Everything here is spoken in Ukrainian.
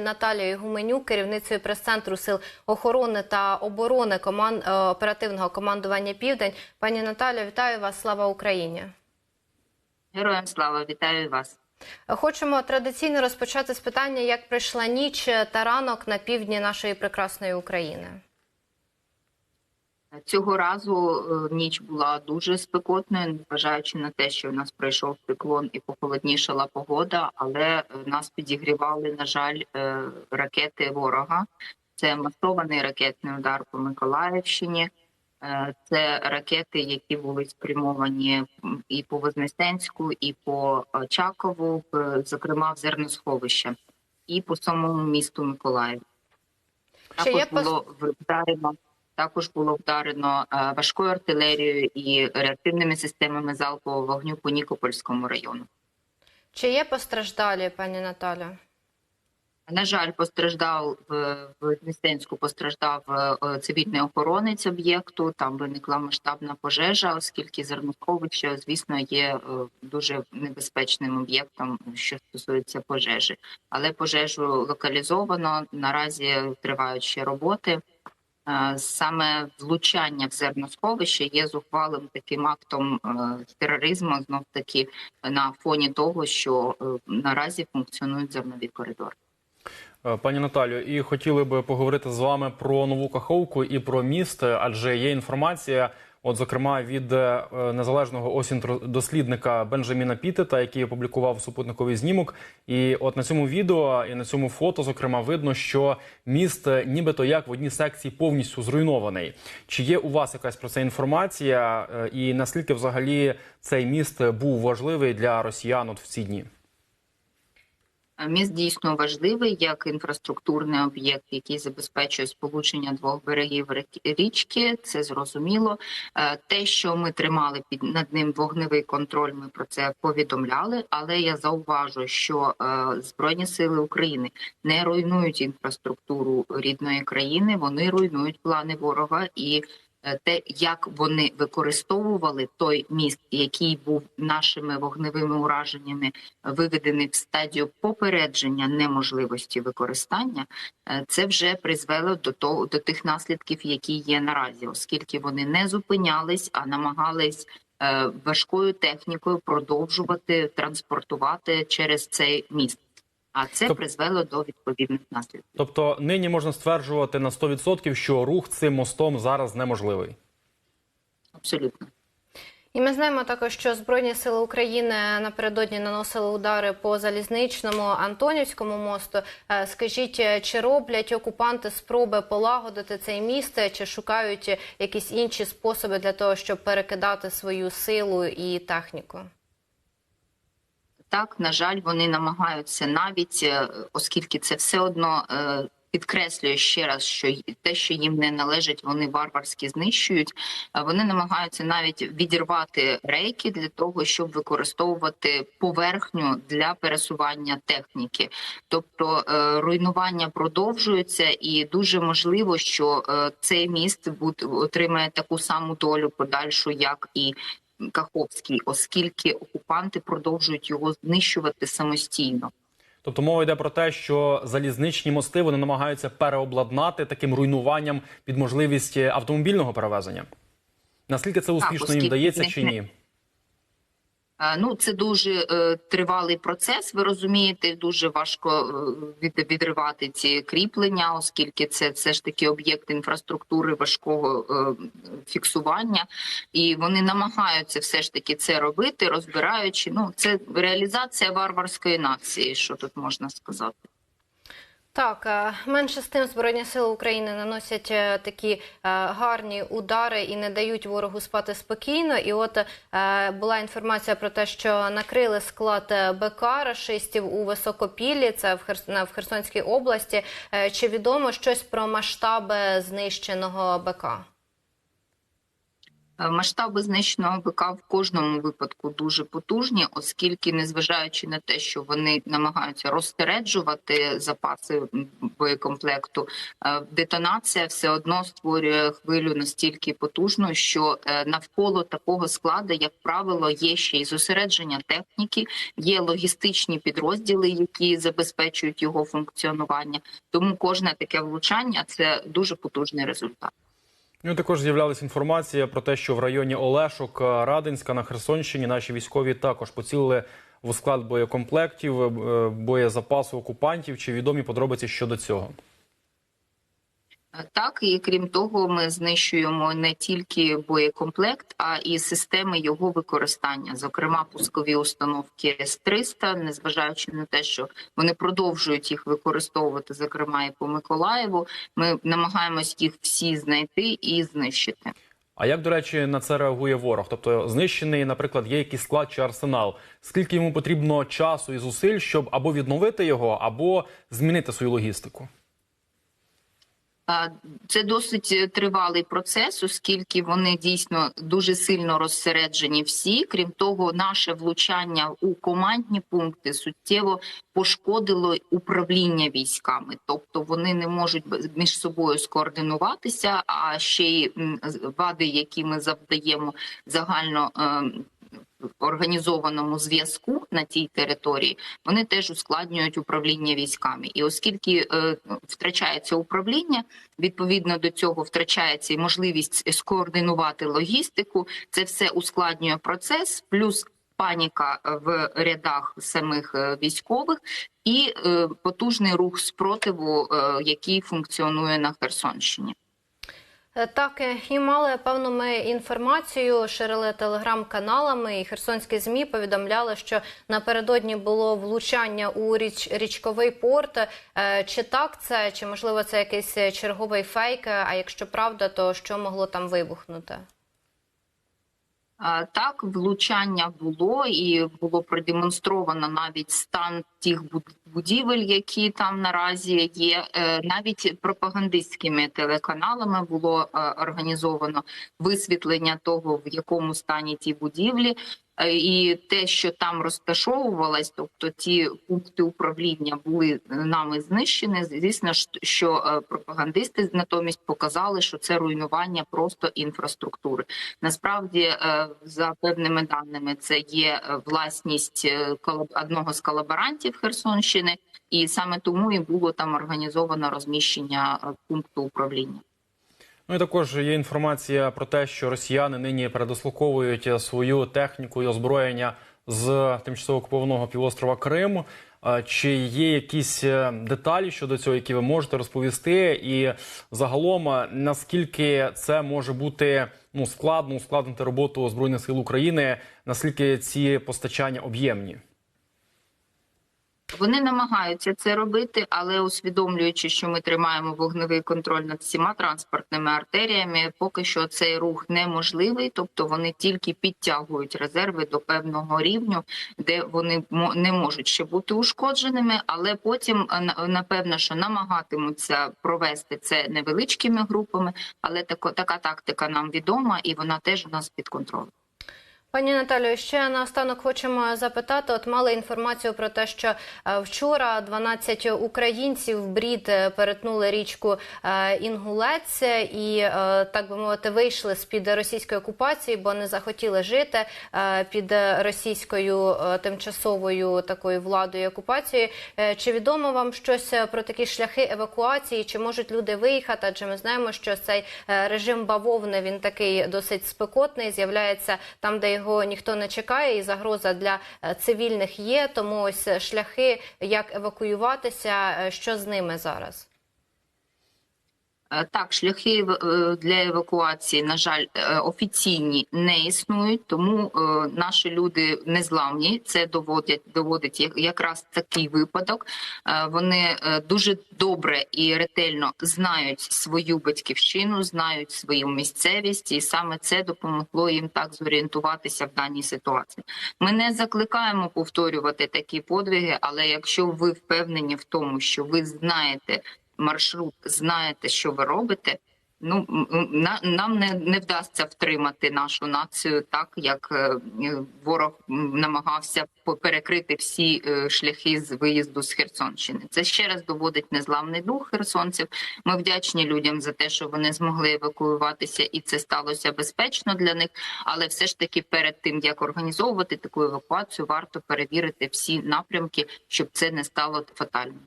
Наталією Гуменюк, керівницею прес-центру сил охорони та оборони команд е, оперативного командування Південь. Пані Наталю, вітаю вас! Слава Україні! Героям слава, вітаю вас. Хочемо традиційно розпочати з питання, як пройшла ніч та ранок на півдні нашої прекрасної України. Цього разу е, ніч була дуже спекотною, незважаючи на те, що в нас пройшов циклон і похолоднішала погода, але е, нас підігрівали, на жаль, е, ракети ворога. Це масований ракетний удар по Миколаївщині. Це ракети, які були спрямовані і по Вознесенську, і по Чакову, зокрема в зерносховище, і по самому місту Миколаїв. Також було вдарено. Також було вдарено е, важкою артилерією і реактивними системами залпового вогню по Нікопольському району. Чи є постраждалі, пані Наталю? На жаль, постраждав в Дністенську постраждав е, цивільний охоронець об'єкту. Там виникла масштабна пожежа, оскільки зерносховище, звісно, є е, дуже небезпечним об'єктом, що стосується пожежі. Але пожежу локалізовано. Наразі тривають ще роботи. Е, Саме влучання в зерносховище є зухвалим таким актом е, тероризму, знов таки на фоні того, що е, наразі функціонують зернові коридори. Пані Наталю, і хотіли би поговорити з вами про нову каховку і про міст, адже є інформація, от зокрема від е, незалежного осінь-дослідника Бенджаміна Пітета, який опублікував супутниковий знімок. І от на цьому відео і на цьому фото, зокрема, видно, що міст е, нібито як в одній секції повністю зруйнований. Чи є у вас якась про це інформація? Е, І наскільки взагалі цей міст був важливий для росіян от в ці дні? Міст дійсно важливий як інфраструктурний об'єкт, який забезпечує сполучення двох берегів річки. Це зрозуміло. Е, Те, що ми тримали під над ним вогневий контроль, ми про це повідомляли. Але я зауважу, що е, збройні сили України не руйнують інфраструктуру рідної країни, вони руйнують плани ворога і. Е, Те, як вони використовували той міст, який був нашими вогневими ураженнями виведений в стадію попередження неможливості використання, е, це вже призвело до того до тих наслідків, які є наразі, оскільки вони не зупинялись, а намагались е, важкою технікою продовжувати транспортувати через цей міст. А це Тоб- призвело до відповідних наслідків. Тобто нині можна стверджувати на 100%, що рух цим мостом зараз неможливий. Абсолютно. І ми знаємо також, що Збройні сили України напередодні наносили удари по залізничному Антонівському мосту. Е, Скажіть, чи роблять окупанти спроби полагодити цей міст, чи шукають якісь інші способи для того, щоб перекидати свою силу і техніку? Так, на жаль, вони намагаються навіть, е, оскільки це все одно е, підкреслює ще раз, що те, що їм не належить, вони варварськи знищують. Вони намагаються навіть відірвати рейки для того, щоб використовувати поверхню для пересування техніки. Тобто е, руйнування продовжується, і дуже можливо, що цей міст отримає таку саму долю подальшу, як і Каховський, оскільки окупанти продовжують його знищувати самостійно. Тобто мова йде про те, що залізничні мости вони намагаються переобладнати таким руйнуванням під можливість е, автомобільного перевезення. Наскільки це успішно їм вдається чи ні? Е, Ну, це дуже е, тривалий процес. Ви розумієте, дуже важко е, від, відривати ці кріплення, оскільки це все ж таки об'єкт інфраструктури важкого фіксування, і вони намагаються все ж таки це робити, розбираючи. Ну, це реалізація варварської нації, що тут можна сказати. Так, е, менше з тим Збройні сили України наносять е, такі е, гарні удари і не дають ворогу спати спокійно. І от була інформація про те, що накрили склад БК рашистів у Високопіллі, це в, Херс... Херсонській області. Чи відомо щось про масштаби знищеного БК? Е, Масштаби знищеного БК в кожному випадку дуже потужні, оскільки, незважаючи на те, що вони намагаються розсереджувати запаси боєкомплекту, е, детонація все одно створює хвилю настільки потужну, що е, навколо такого складу, як правило, є ще й зосередження техніки, є логістичні підрозділи, які забезпечують його функціонування. Тому кожне таке влучання це дуже потужний результат. Ну, також з'являлася інформація про те, що в районі Олешок, е, Радинська на Херсонщині наші військові також поцілили в склад боєкомплектів, е, боєзапасу окупантів. Чи відомі подробиці щодо цього? Так, і крім того, ми знищуємо не тільки боєкомплект, а і системи його використання, зокрема пускові установки С-300, незважаючи на те, що вони продовжують їх використовувати, зокрема і по Миколаєву. Ми намагаємось їх всі знайти і знищити. А як, до речі, на це реагує ворог? Тобто знищений, наприклад, є якийсь склад чи арсенал. Скільки йому потрібно часу і зусиль, щоб або відновити його, або змінити свою логістику? Це досить е, тривалий процес, оскільки вони дійсно дуже сильно розсереджені всі. Крім того, наше влучання у командні пункти суттєво пошкодило управління військами, тобто вони не можуть між собою скоординуватися. А ще й вади, які ми завдаємо загально. Організованому зв'язку на тій території вони теж ускладнюють управління військами, і оскільки е, втрачається управління, відповідно до цього втрачається і можливість скоординувати логістику. Це все ускладнює процес, плюс паніка в рядах самих е, військових і е, потужний рух спротиву, е, який функціонує на Херсонщині. Е, Так, е, і мали певну ми інформацію, ширили телеграм-каналами, і херсонські змі повідомляли, що напередодні було влучання у річ річковий порт. Е, Чи так це, чи можливо це якийсь черговий фейк? А якщо правда, то що могло там вибухнути? Так, влучання було і було продемонстровано навіть стан тих буд- будівель, які там наразі є. Е, Навіть пропагандистськими телеканалами було е, організовано висвітлення того, в якому стані ті будівлі. Е, І те, що там розташовувалось, тобто ті пункти управління були нами знищені. Звісно, ж, що е, пропагандисти натомість показали, що це руйнування просто інфраструктури. Насправді, е, за певними даними, це є власність одного з колаборантів Херсонщини, і саме тому і було там організовано розміщення пункту управління. Ну і також є інформація про те, що росіяни нині передислоковують е, свою техніку і озброєння з тимчасово окупованого півострова Крим. Е, Чи є якісь е, деталі щодо цього, які ви можете розповісти? І загалом е, наскільки це може бути ну складно ускладнити роботу збройних сил України? Наскільки ці постачання об'ємні? Вони намагаються це робити, але усвідомлюючи, що ми тримаємо вогневий контроль над всіма транспортними артеріями, поки що цей рух неможливий, тобто вони тільки підтягують резерви до певного рівню, де вони не можуть ще бути ушкодженими, але потім е, напевно, що намагатимуться провести це невеличкими групами, але така тактика нам відома, і вона теж у нас під контролем. Пані Наталію, ще наостанок хочемо запитати. От мали інформацію про те, що е, вчора 12 українців брід е, перетнули річку е, Інгулець і, так би мовити, вийшли з під російської окупації, бо не захотіли жити під російською тимчасовою такою владою окупацією. Чи відомо вам щось про такі шляхи евакуації? Чи можуть люди виїхати? Адже ми знаємо, що цей режим бавовни він такий досить спекотний, з'являється там, де його ніхто не чекає, і загроза для е, цивільних є. Тому ось шляхи, як евакуюватися, е, що з ними зараз. Е, Так, шляхи е, для евакуації, на жаль, е, офіційні не існують, тому наші люди незламні. Це доводять доводить як- якраз такий випадок. Вони дуже добре і ретельно знають свою батьківщину, знають свою місцевість, і саме це допомогло їм так зорієнтуватися в даній ситуації. Ми не закликаємо повторювати такі подвиги, але якщо ви впевнені в тому, що ви знаєте маршрут, знаєте, що ви робите, Ну на, нам не, не вдасться втримати нашу націю так, як е, ворог намагався перекрити всі е, шляхи з виїзду з Херсонщини. Це ще раз доводить незламний дух херсонців. Ми вдячні людям за те, що вони змогли евакуюватися, і це сталося безпечно для них. Але все ж таки, перед тим як організовувати таку евакуацію, варто перевірити всі напрямки, щоб це не стало фатальним.